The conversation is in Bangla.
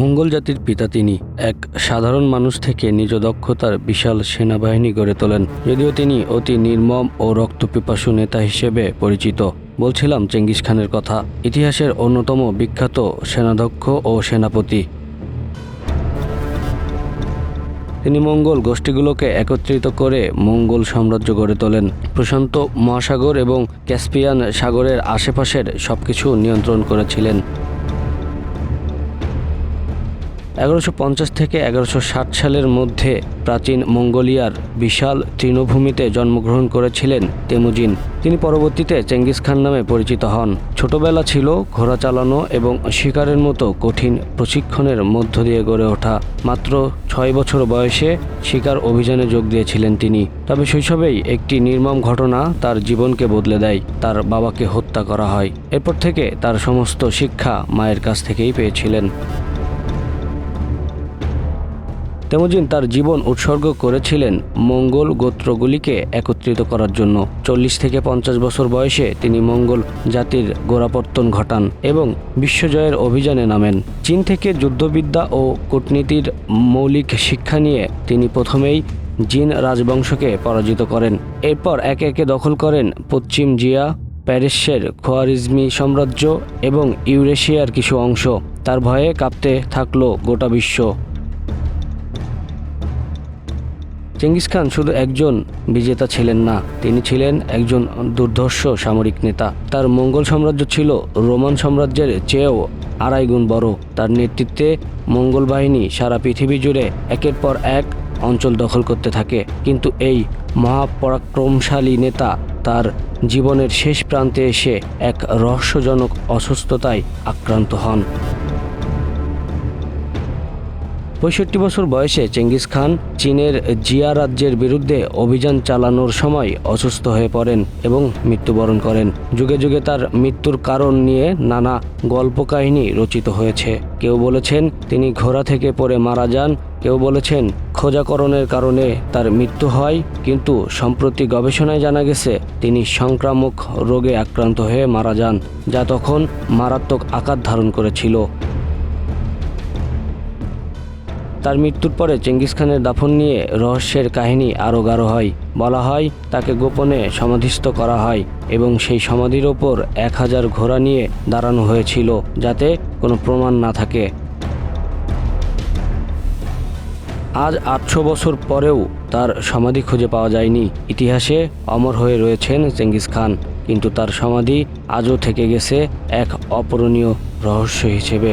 মঙ্গল জাতির পিতা তিনি এক সাধারণ মানুষ থেকে নিজ দক্ষতার বিশাল সেনাবাহিনী গড়ে তোলেন, যদিও তিনি অতি নির্মম ও রক্তপিপাসু নেতা হিসেবে পরিচিত। বলছিলাম চেঙ্গিস খানের কথা, ইতিহাসের অন্যতম বিখ্যাত সেনাধ্যক্ষ ও সেনাপতি। তিনি মঙ্গল গোষ্ঠীগুলোকে একত্রিত করে মঙ্গল সাম্রাজ্য গড়ে তোলেন। প্রশান্ত মহাসাগর এবং ক্যাসপিয়ান সাগরের আশেপাশের সবকিছু নিয়ন্ত্রণ করেছিলেন। এগারোশো পঞ্চাশ থেকে এগারোশো সালের মধ্যে প্রাচীন মঙ্গোলিয়ার বিশাল তৃণভূমিতে জন্মগ্রহণ করেছিলেন তেমুজিন। তিনি পরবর্তীতে চেঙ্গিস খান নামে পরিচিত হন। ছোটবেলা ছিল ঘোড়া চালানো এবং শিকারের মতো কঠিন প্রশিক্ষণের মধ্য দিয়ে গড়ে ওঠা। মাত্র ছয় বছর বয়সে শিকার অভিযানে যোগ দিয়েছিলেন তিনি। তবে শৈশবেই একটি নির্মম ঘটনা তার জীবনকে বদলে দেয়। তার বাবাকে হত্যা করা হয়। এরপর থেকে তার সমস্ত শিক্ষা মায়ের কাছ থেকেই পেয়েছিলেন। তেমুজিন তার জীবন উৎসর্গ করেছিলেন মঙ্গল গোত্রগুলিকে একত্রিত করার জন্য। চল্লিশ থেকে পঞ্চাশ বছর বয়সে তিনি মঙ্গল জাতির গোড়াপত্তন ঘটান এবং বিশ্বজয়ের অভিযানে নামেন। চীন থেকে যুদ্ধবিদ্যা ও কূটনীতির মৌলিক শিক্ষা নিয়ে তিনি প্রথমেই জিন রাজবংশকে পরাজিত করেন। এরপর একে একে দখল করেন পশ্চিম জিয়া, প্যারিসের খোয়ারিজমি সাম্রাজ্য এবং ইউরেশিয়ার কিছু অংশ। তার ভয়ে কাঁপতে থাকল গোটা বিশ্ব। চেঙ্গিস খান শুধু একজন বিজেতা ছিলেন না, তিনি ছিলেন একজন দুর্ধর্ষ সামরিক নেতা। তার মঙ্গল সাম্রাজ্য ছিল রোমান সাম্রাজ্যের চেয়েও আড়াই গুণ বড়। তার নেতৃত্বে মঙ্গল বাহিনী সারা পৃথিবী জুড়ে একের পর এক অঞ্চল দখল করতে থাকে। কিন্তু এই মহাপরাক্রমশালী নেতা তার জীবনের শেষ প্রান্তে এসে এক রহস্যজনক অসুস্থতায় আক্রান্ত হন। পঁয়ষট্টি বছর বয়সে চেঙ্গিস খান চীনের জিয়া রাজ্যের বিরুদ্ধে অভিযান চালানোর সময় অসুস্থ হয়ে পড়েন এবং মৃত্যুবরণ করেন। যুগে যুগে তার মৃত্যুর কারণ নিয়ে নানা গল্প কাহিনী রচিত হয়েছে। কেউ বলেছেন তিনি ঘোড়া থেকে পড়ে মারা যান, কেউ বলেছেন খোঁজাকরণের কারণে তার মৃত্যু হয়, কিন্তু সম্প্রতি গবেষণায় জানা গেছে তিনি সংক্রামক রোগে আক্রান্ত হয়ে মারা যান, যা তখন মারাত্মক আকার ধারণ করেছিল। তার মৃত্যুর পরে চেঙ্গিস খানের দাফন নিয়ে রহস্যের কাহিনী আরও গাঢ় হয়। বলা হয়, তাকে গোপনে সমাধিস্থ করা হয় এবং সেই সমাধির ওপর এক হাজার ঘোড়া নিয়ে দাঁড়ানো হয়েছিল যাতে কোনো প্রমাণ না থাকে। আজ আটশো বছর পরেও তার সমাধি খুঁজে পাওয়া যায়নি। ইতিহাসে অমর হয়ে রয়েছেন চেঙ্গিস খান, কিন্তু তার সমাধি আজও থেকে গেছে এক অপূরণীয় রহস্য হিসেবে।